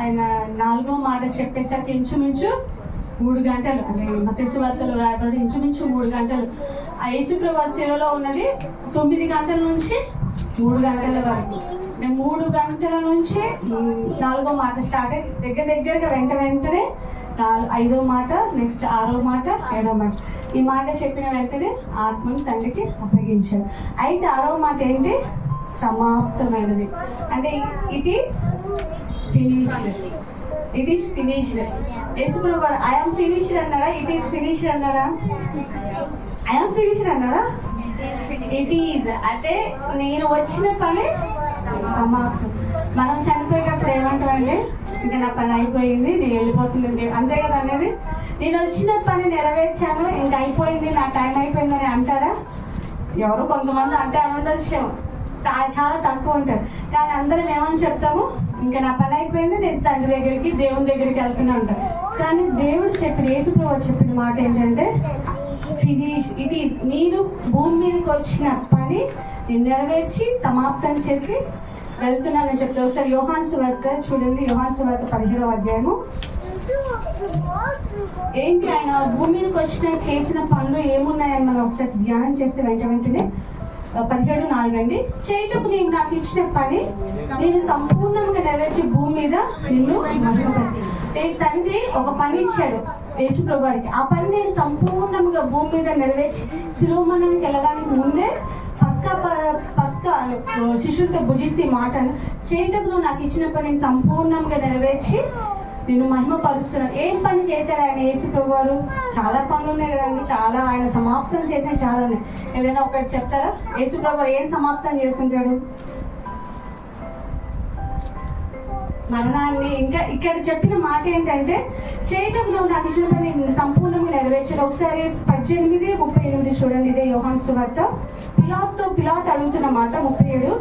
ఆయన నాలుగో మాట చెప్పేసరికి ఇంచుమించు మూడు గంటలు అంటే మతేసు వార్తలు రాయబడి ఇంచుమించు మూడు గంటలు. ఆ యేసుప్రభా సేవలో ఉన్నది తొమ్మిది గంటల నుంచి మూడు గంటల వరకు. మేము మూడు గంటల నుంచి నాలుగో మాట స్టార్ట్ అయ్యి దగ్గర దగ్గరగా వెంట వెంటనే ఐదో మాట నెక్స్ట్ ఆరో మాట ఏడో మాట. ఈ మాట చెప్పిన వెంటనే ఆత్మను తండ్రికి అప్పగించారు. అయితే ఆరో మాట ఏంటి? సమాప్తమైనది. అంటే it is finished it is finished యేసుప్రభు ఐఎమ్ ఫినిష్డ్ అన్నారా? ఇట్ ఈస్ ఫినిష్డ్ అన్నారా? ఐఎమ్ ఫినిష్డ్ అన్నారా? ఇట్ ఈజ్ అంటే నేను వచ్చిన పని సమాప్తం. మనం చనిపోయేటప్పుడు ఏమంటామండి ఇంకా నా పని అయిపోయింది నేను వెళ్ళిపోతుంది అంతే కదా అనేది? నేను వచ్చిన పని నెరవేర్చాను ఇంకా అయిపోయింది నా టైం అయిపోయిందని అంటారా? ఎవరు కొంతమంది అంటే అని ఉండొచ్చు చాలా తక్కువ ఉంటారు. కానీ అందరం ఏమని చెప్తాము? ఇంకా నా పని అయిపోయింది నేను తండ్రి దగ్గరికి దేవుని దగ్గరికి వెళ్తూనే ఉంటాను కానీ దేవుడు చెప్పిన యేసుప్రభు చెప్పిన మాట ఏంటంటే ఫినిష్ ఇట్ ఈస్ నేను భూమి మీదకి వచ్చిన పని నేను నెరవేర్చి సమాప్తం చేసి వెళ్తున్నానని చెప్తారు ఒకసారి యోహాన్ సువార్త చూడండి యోహాన్ సువార్త పదిహేడవ అధ్యాయము. ఏంటి ఆయన భూమి మీదకి వచ్చిన చేసిన పనులు ఏమున్నాయని మనం ఒకసారి ధ్యానం చేస్తే వెంట వెంటనే పదిహేడు నాలుగు అండి చేయటకు నీవు నాకు ఇచ్చిన పని నేను సంపూర్ణంగా నెరవేర్చి భూమి మీద నిన్ను నేను తండ్రి ఒక పని ఇచ్చాడు యేసుప్రభు ప్రభువారికి ఆ పని నేను సంపూర్ణంగా భూమి మీద నెరవేర్చి శిరోమణానికి వెళ్ళడానికి ముందే పస్కా ప- పస్కా శిష్యులతో భుజిస్తే ఈ మాటను చేయటకు నాకు ఇచ్చిన పని సంపూర్ణంగా నెరవేర్చి నిన్ను మహిమపరుస్తున్నాను. ఏం పని చేశాడు ఆయన యేసు ప్రభు గారు చాలా పనులు ఉన్నాయి కదండి చాలా ఆయన సమాప్తం చేసిన చాలా ఉన్నాయి. ఏదైనా ఒకటి చెప్తారా? యేసు ప్రభు ఏం సమాప్తం చేస్తుంటాడు? మరణాన్ని ఇంకా ఇక్కడ చెప్పిన మాట ఏంటంటే చేయటంలో నాకు ఇచ్చిన పని సంపూర్ణంగా నెరవేర్చాడు ఒకసారి పద్దెనిమిది ముప్పై ఎనిమిది చూడండి ఇదే యోహాన్స్ వార్త పిలాత్తో పిలాత్ అడుగుతున్న మాట ముప్పై ఏడు.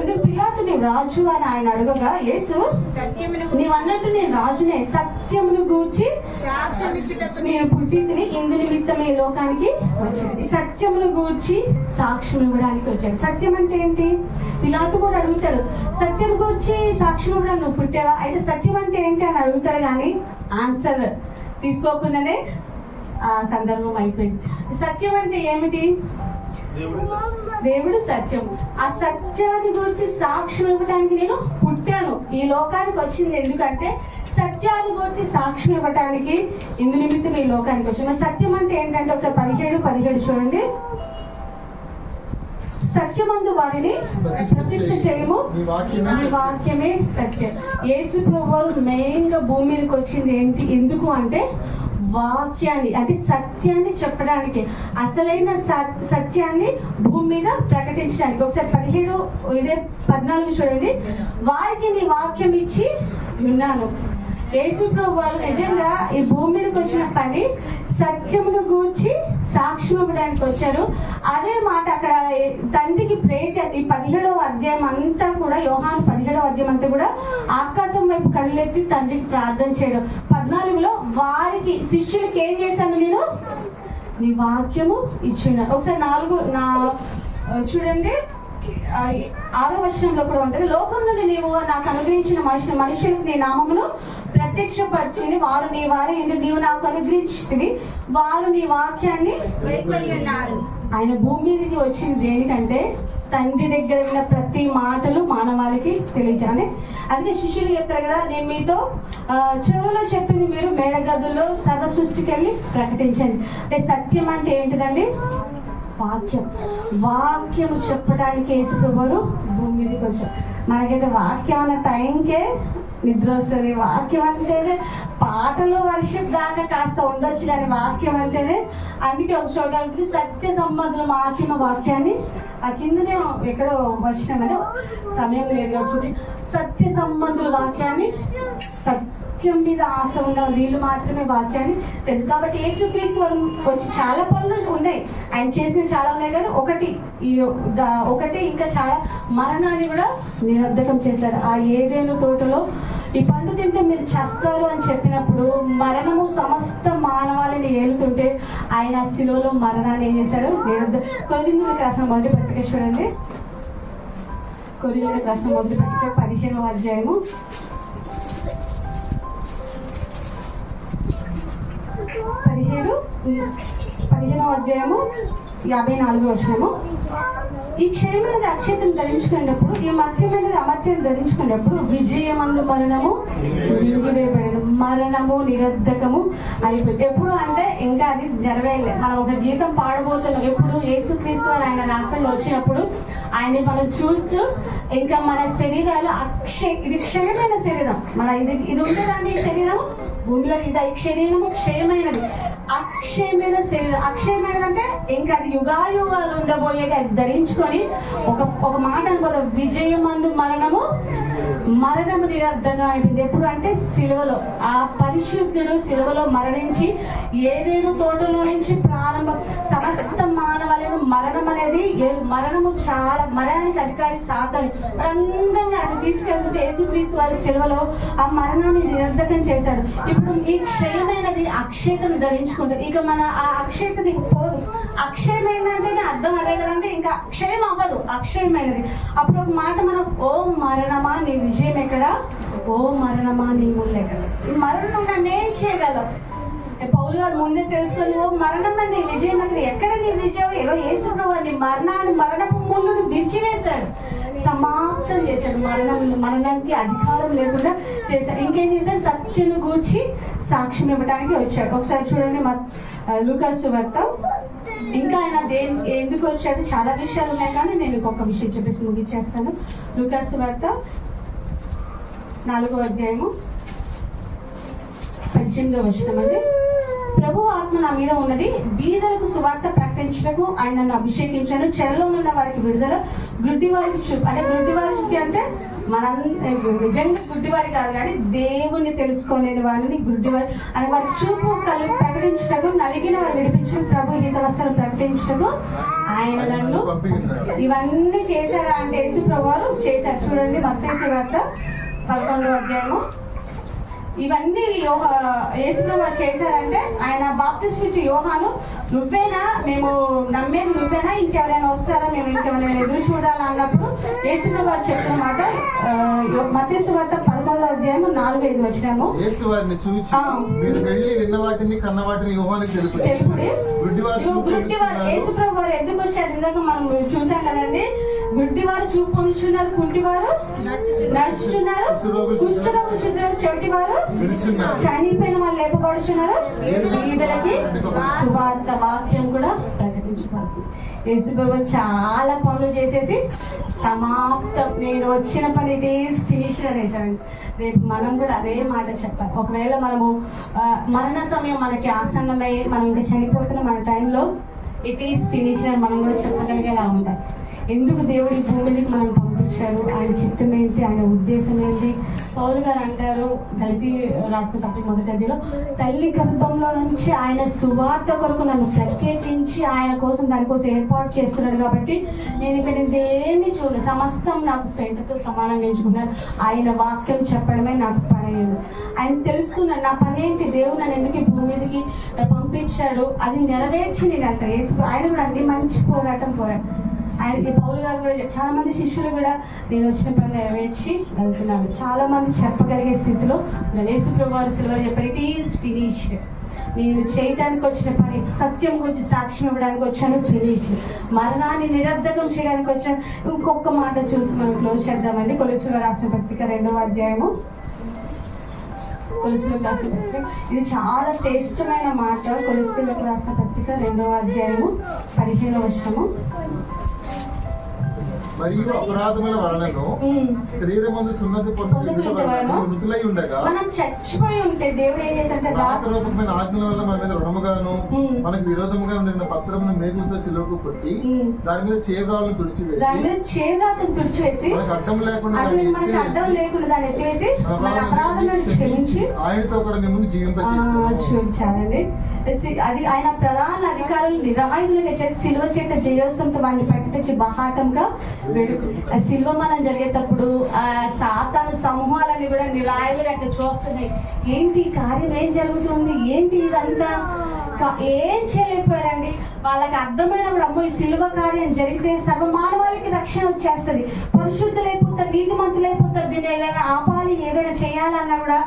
అందుకు పిలాతు నీవు రాజు అని ఆయన అడగగా యేసు సత్యమును నీవు అన్నట్టు నేను రాజునే సత్యమును గూర్చి నేను పుట్టింది ఇందు నిమిత్తమే ఈ లోకానికి వచ్చింది. సత్యమును గూర్చి సాక్ష్యం ఇవ్వడానికి వచ్చాడు. సత్యం అంటే ఏంటి? పిలాతు కూడా అడుగుతాడు సత్యం గూర్చి సాక్ష్యం ఇవ్వడానికి నువ్వు పుట్టావా? అయితే సత్యం అంటే ఏంటి అని అడుగుతాడు కానీ ఆన్సర్ తీసుకోకుండానే ఆ సందర్భం అయిపోయింది. సత్యం అంటే ఏమిటి? దేవుడు సత్యం. ఆ సత్యాన్ని గురించి సాక్ష్యం ఇవ్వడానికి నేను పుట్టాను. ఈ లోకానికి వచ్చింది ఎందుకంటే సత్యాన్ని గురించి సాక్ష్యం ఇవ్వడానికి ఇందు నిమిత్తం ఈ లోకానికి వచ్చాను మరి సత్యం అంటే ఏంటంటే ఒకసారి పదిహేడు పదిహేడు చూడండి. సత్యమందు వారిని ప్రతిష్ఠ చేయము. వాక్యమే సత్యం. యేసు ప్రభు మెయిన్గా భూమి మీదకి వచ్చింది ఏంటి? ఎందుకు అంటే వాక్యాన్ని అంటే సత్యాన్ని చెప్పడానికి అసలైన సత్యాన్ని భూమి మీద ప్రకటించడానికి. ఒకసారి పదిహేడు ఇదే పద్నాలుగు చూడండి. వారికి నీ వాక్యం ఇచ్చి విన్నాను యేసు వారు నిజంగా ఈ భూమి మీదకి వచ్చిన పని సత్యమును గూర్చి సాక్ష్యం ఇవ్వడానికి వచ్చారు అదే మాట అక్కడ తండ్రికి ప్రే చేసి ఈ పదిహేడవ అధ్యాయం అంతా కూడా యోహాన్ పదిహేడవ అధ్యాయం అంతా కూడా ఆకాశం వైపు కళ్ళెత్తి తండ్రికి ప్రార్థన చేయడం. పద్నాలుగులో వారికి శిష్యులకి ఏం చేశాను నేను? నీ వాక్యము ఇచ్చిన ఒకసారి నాలుగు నా చూడండి. ఆ, ఆరో వచనంలో కూడా ఉంటుంది. లోకం నుండి నీవు నాకు అనుగ్రహించిన మనుషులు మనుషులకు నీ నామమును ప్రత్యక్షపరిచింది వారు నీ వారి నీవు నాకు అనుగ్రహించింది వారు నీ వాక్యాన్ని వైకొని ఉన్నారు. ఆయన భూమి మీదకి వచ్చింది దేనికంటే తండ్రి దగ్గర ఉన్న ప్రతి మాటలు మానవాళికి తెలియజాలి అందుకే శిష్యులు చెప్తారు కదా నేను మీతో చెవులో చెప్పింది మీరు మేడగదుల్లో సర్వ సృష్టికి వెళ్ళి ప్రకటించండి. అంటే సత్యం అంటే ఏంటిదండి? వాక్యం. వాక్యం చెప్పడానికి యేసుప్రభువు భూమి మీదకి వచ్చారు. మనకైతే వాక్యం అన్న టైంకే నిద్ర వస్తుంది వాక్యం అంటేనే పాటలు వర్షం దాకా కాస్త ఉండొచ్చు కానీ వాక్యం అంటేనే అందుకే ఒక చోట ఉంటుంది సత్య సంబంధుల మాత్రమ వాక్యాన్ని. ఆ కిందనే ఎక్కడో వచ్చినామని సమయం లేదు చూడండి. సత్య సంబంధుల వాక్యాన్ని సత్యం మీద ఆశ ఉన్న వీళ్ళు మాత్రమే వాక్యాన్ని తెలుసు. కాబట్టి యేసుక్రీస్తు వారు వచ్చి చాలా పనులు ఉన్నాయి. ఆయన చేసిన చాలా ఉన్నాయి కానీ ఒకటి ఈ ఒకటి ఇంకా చాలా మరణాన్ని కూడా నిరర్ధకం చేశారు. ఆ ఏదేను తోటలో ఈ పండు తింటే మీరు చేస్తారు అని చెప్పినప్పుడు మరణము సమస్త మానవాళిని ఏలుతుంటే ఆయన శిలోలో మరణాన్ని ఏం చేశాడు? నిరుద్ధ కొరిందులకు రాసిన మొదటి పత్రిక చూడండి. కొరిందులకు రాసిన మొదటి పత్రిక పదిహేనవ అధ్యాయము. పదిహేడు పదిహేనవ అధ్యాయము. యాభై నాలుగు వచ్చినము ఈ క్షయమైనది అక్షతను ధరించుకునేటప్పుడు ఈ మత్స్యమైనది అమర్త్యం ధరించుకునేటప్పుడు విజయమందు మరణము మరణము నిరర్ధకము అయిపోయింది. ఎప్పుడు అంటే ఇంకా అది జరవేలే మనం ఒక గీతం పాడబోతున్నాం. ఎప్పుడు యేసుక్రీస్తు అని ఆయన రాకల్లో వచ్చినప్పుడు ఆయన్ని మనం చూస్తూ ఇంకా మన శరీరాలు అక్షయ ఇది క్షయమైన శరీరం. మన ఇది ఇది ఉండేదండి ఈ శరీరం? భూమిలో ఇది శరీరము క్షయమైనది. అక్షయమైన శరీరం. అక్షయమైనది అంటే ఇంకా అది యుగాయుగాలు ఉండబోయేది. అది ధరించుకొని ఒక ఒక మాట అనుకోదు? విజయమందు మరణము మరణము నిరర్ధంగా అయిపోయింది ఎప్పుడు అంటే సిలువలో. ఆ పరిశుద్ధుడు సిలువలో మరణించి ఏదేను తోటలో నుంచి ప్రారంభం సమస్త మానవాళిని మరణం అనేది మరణము చాలా మరణానికి అధికారి సాధన రంగంగా ఆయన తీసుకెళ్తుంటే యేసుక్రీస్తు వారి సిలువలో ఆ మరణాన్ని నిరర్ధకం చేశాడు. ఇప్పుడు ఈ క్షయమైనది అక్షయతను ధరించుకుంటారు ఇక మన ఆ అక్షయతది పోదు. అక్షయమైందంటేనే అర్థం అదే కదంటే ఇంకా అక్షయం అవ్వదు అక్షయమైనది. అప్పుడు ఒక మాట మనం ఓ మరణమా నీ విజయం ఎక్కడ? ఓ మరణమా నీ ముళ్ళు ఎక్కడ? మరణం నన్ను ఏం చేయగలవు? ఏ పౌలు గారు ముందే తెలుసుకొని ఓ మరణం నీ విజయం అక్కడ ఎక్కడ నీ విజయం ఏదో యేసుప్రభు నీ మరణాన్ని మరణపు ముళ్ళును విరిచివేశాడు సమాప్తం చేశాడు. మరణం మరణానికి అధికారం లేకుండా చేశాడు. ఇంకేం చేశాడు? సత్యను గూర్చి సాక్ష్యం ఇవ్వడానికి వచ్చాడు. ఒకసారి చూడండి మా లూకాసు వార్త ఇంకా ఆయన దేని ఎందుకు వచ్చాడు? చాలా విషయాలు ఉన్నాయి కానీ నేను ఇంకొక విషయం చెప్పేసి ముగించేస్తాను. లూకాసు వార్త నాలుగో అధ్యాయము. పద్దెనిమిదో వచ్చిన అండి ప్రభు ఆత్మ నా మీద ఉన్నది. బీదలకు సువార్త ప్రకటించుటకు ఆయన నన్ను అభిషేకించాను. చెరలో ఉన్న వారికి విడుదల గుడ్డి వారికి చూపు అంటే గుడ్డి వారి చూపు అంటే మన నిజంగా గుడ్డివారి కాదు కానీ దేవుని తెలుసుకోలేని వారిని గుడ్డివారి అని వారికి చూపు కలు ప్రకటించుటకు నలిగిన వారు విడిపించడం ప్రభు హిత వస్త్రాలు ప్రకటించుటకు ఆయన నన్ను ఇవన్నీ చేశారా అంటే యేసు ప్రభువారు చేశారు. చూడండి మత్తేసు వార్త పదకొండో అధ్యాయము. ఇవన్నీ యోహ యేసుప్రభు చేశారంటే ఆయన బాప్తిస్మ ఇచ్చే యోహాను నువ్వేనా? మేము నమ్మేది నువ్వేనా? ఇంకెవరైనా వస్తారా? మేము ఇంకెవరైనా ఎదురు చూడాలా? అన్నప్పుడు యేసుప్రభు వారు చెప్పిన మాట మతేసు వార్త పదకొండో అధ్యాయం నాలుగు ఐదు వచ్చినాము యేసు వారిని చూచి. మీరు వెళ్ళి విన్న వాటిని కన్న వాటిని యోహానికి తెలుపు తెలుపుడి. గుడ్డివారు. యేసుప్రభు వారు ఎందుకు వచ్చారు? ఇందాక మనం చూసాం కదండి. గుడ్డివారు చూపు పొందుతున్నారు కుంటివారు నడుచుచున్నారు శుద్ధులు చెవిటివారు విడుచున్నారు. చనిపోయిన వాళ్ళు లేపబడుచున్నారు వీధులకి సువార్త వాక్యం కూడా ప్రకటించబడుతుంది. యేసుప్రభు చాలా పనులు చేసేసి సమాప్తం. నేను వచ్చిన పని ఇట్ ఈస్ ఫినిష్ అనేసారండి రేపు మనం కూడా అదే మాట చెప్పాలి. ఒకవేళ మనము మరణ సమయం మనకి ఆసన్నమై మనం ఇంకా చనిపోతున్న మన టైంలో ఇట్ ఈస్ ఫినిష్ అని మనం కూడా చెప్పగలిగేలా ఉంటాం ఎందుకు దేవుడి భూమికి మనం పంపించాడు ఆయన చిత్తం ఏంటి? ఆయన ఉద్దేశం ఏంటి? పౌరు గారు అంటారు దళితి రాష్ట్ర పత్రిక మొదటి తల్లి గర్భంలో నుంచి ఆయన సువార్త కొరకు నన్ను ప్రత్యేకించి ఆయన కోసం దానికోసం ఏర్పాటు చేస్తున్నాడు కాబట్టి నేను ఇక్కడ దేన్ని చూడలేదు సమస్తం నాకు పెంటతో సమానం ఎంచుకున్నాను ఆయన వాక్యం చెప్పడమే నాకు పని అయ్యింది. ఆయన తెలుసుకున్నాడు నా పని ఏంటి? దేవుడు నన్ను ఎందుకు ఈ భూమి మీదకి పంపించాడు? అది నెరవేర్చి నేను అంత వేసుకు ఆయన కూడా అన్ని మంచి పోరాటం పోరాడు ఆయన ఈ పౌలు గారు కూడా చాలా మంది శిష్యులు కూడా నేను వచ్చిన పని నెరవేర్చి వెళ్తున్నాను చాలా మంది చెప్పగలిగే స్థితిలో ఉన్నారు. యేసు వారు సిల్వర్ చెప్పారు ఇట్ ఈస్ ఫినిష్ నేను చేయటానికి వచ్చిన పని సత్యం గురించి సాక్ష్యం ఇవ్వడానికి వచ్చాను ఫినిష్ మరణాన్ని నిరర్ధకం చేయడానికి వచ్చాను. ఇంకొక మాట చూసి మనం క్లోజ్ చేద్దామండి. కొలుసులో రాసిన పత్రిక రెండవ అధ్యాయము. కొలుసులకు రాసిన పత్రిక. ఇది చాలా శ్రేష్టమైన మాట. కొలుసులకు రాసిన పత్రిక రెండవ అధ్యాయము పదిహేనవ వర్షము మరియు అపరాధముల వలనను శరీరమందు సున్నతి మృతులై ఉండగా మనం చచ్చిపోయి ఉంటే దేవుడు ఏం చేశాడంటే రాత రూపమైన ఆజ్ఞల వల్ల మన మీద రుణముగాను. మనకు విరోధముగా నిన్న పత్రమును మేకులతో సిలువకు కొట్టి. దాని మీద చేవరాలను తుడిచివేసి దాని మీద తుడిచివేసి మనకు అడ్డం లేకుండా అసలు మనకి అర్థం లేకుండా దాన్ని ఎత్తివేసి మన అపరాధములను క్షమించి ఆయనతో కూడా మిమ్మల్ని జీవింపచేసి అది ఆయన ప్రధాన అధికారులు నిరాయుధులుగా చేసి సిలువ చేత జయోత్సవంతో వాడిని తెచ్చి బహాటంగా వెడుకు ఆ మనం జరిగేటప్పుడు ఆ సాతాను సమూహాలన్నీ కూడా నిరాయుధులు అక్కడ చూస్తున్నాయి. ఏంటి కార్యం? ఏం జరుగుతుంది? ఏంటి ఇదంతా? ఏం చేయలేకపోయారండి? వాళ్ళకి అర్థమైనప్పుడు అమ్మో ఈ సిలువ కార్యం జరిగితే సర్వ మానవాళికి రక్షణ వచ్చేస్తుంది. పరిశుద్ధులైపోతారు అయిపోతారు దీన్ని ఏదైనా ఆపాలి ఏదైనా చేయాలన్నా కూడా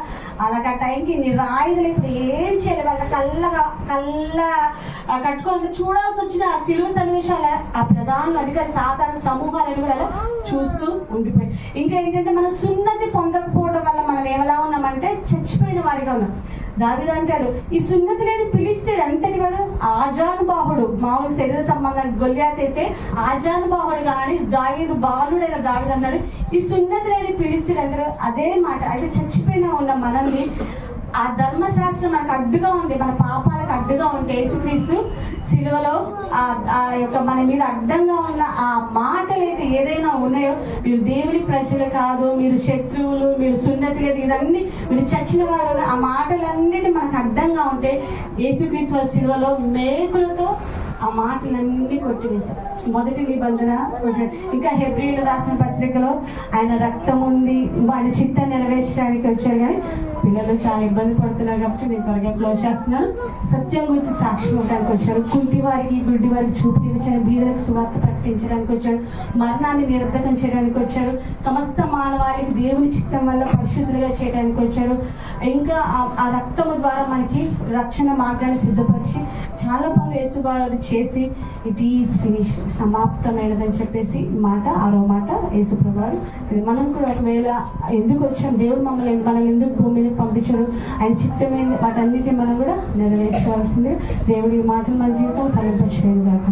అలాగ ఆ టైంకి నిరాయుధులు ఇప్పుడు ఏం చేయలేదు వాళ్ళ కళ్ళ కళ్ళ కట్టుకొని చూడాల్సి వచ్చిన ఆ సిలువ సన్నివేశాల ఆ ప్రధాన అధికారి సాధారణ సమూహాలను కూడా చూస్తూ ఉండిపోయి ఇంకా ఏంటంటే మనం సున్నతి పొందకపోవడం వల్ల మనం ఏమలా ఉన్నామంటే చచ్చిపోయిన వారిగా ఉన్నాం. దావిద అంటాడు ఈ సున్నతి నేను పిలిస్తే అంతటి వాడు? ఆజానుబాహుడు. మామూలు శరీర సంబంధం గొల్లియాతేసే ఆజానుబాహుడు కానీ దావీదు బాలుడైన దావిద అన్నాడు. ఈ సున్నతి నేను పిలిస్తే అందరూ అదే మాట. అయితే చచ్చిపోయిన ఉన్న మనల్ని ఆ ధర్మశాస్త్రం మనకు అడ్డుగా ఉంది మన పాపాలకు అడ్డుగా ఉంటే యేసుక్రీస్తు సిలువలో ఆ ఆ యొక్క మన మీద అడ్డంగా ఉన్న ఆ మాటలు అయితే ఏదైనా ఉన్నాయో మీరు దేవుని ప్రజలు కాదు మీరు శత్రువులు మీరు సున్నతి లేదు ఇదన్నీ మీరు చచ్చిన వారు ఆ మాటలన్నిటి మనకు అడ్డంగా ఉంటే యేసుక్రీస్తు సిలువలో మేకులతో ఆ మాటలన్నీ కొట్టివేశారు. మొదటి నిబంధన ఇంకా హెబ్రిల్ రాసిన పత్రికలో ఆయన రక్తం ఉంది ఆయన చిత్తం నెరవేర్చడానికి వచ్చారు కానీ పిల్లలు చాలా ఇబ్బంది పడుతున్నారు కాబట్టి నేను త్వరగా క్లోజ్ చేస్తున్నాను. సత్యం గురించి సాక్షి ఇవ్వడానికి వచ్చాడు. కుంటి వారికి గుడ్డి వారికి చూపించారు బీదలకు సువార్త ప్రకటించడానికి వచ్చాడు. మరణాన్ని నిరర్ధకం చేయడానికి వచ్చాడు. సమస్త మానవాళికి దేవుని చిత్తం వల్ల పరిశుద్ధులుగా చేయడానికి వచ్చాడు. ఇంకా ఆ- రక్తము ద్వారా మనకి రక్షణ మార్గాన్ని సిద్ధపరిచి చాలా పనులు యేసుబాడు చేసి ఇట్ ఈస్ ఫినిష్ సమాప్తమైనదని చెప్పేసి మాట ఆరో మాట యేసుప్రభువారు. మనం కూడా ఒకవేళ ఎందుకు వచ్చాం? దేవుడు మమ్మల్ని మనం ఎందుకు భూమి మీద పంపించాడు ఆయన చిత్తమైంది వాటన్నిటిని మనం కూడా నెరవేర్చుకోవాల్సిందే. దేవుడి మాటలు మన జీవితం ఫలింపచేయండి కాక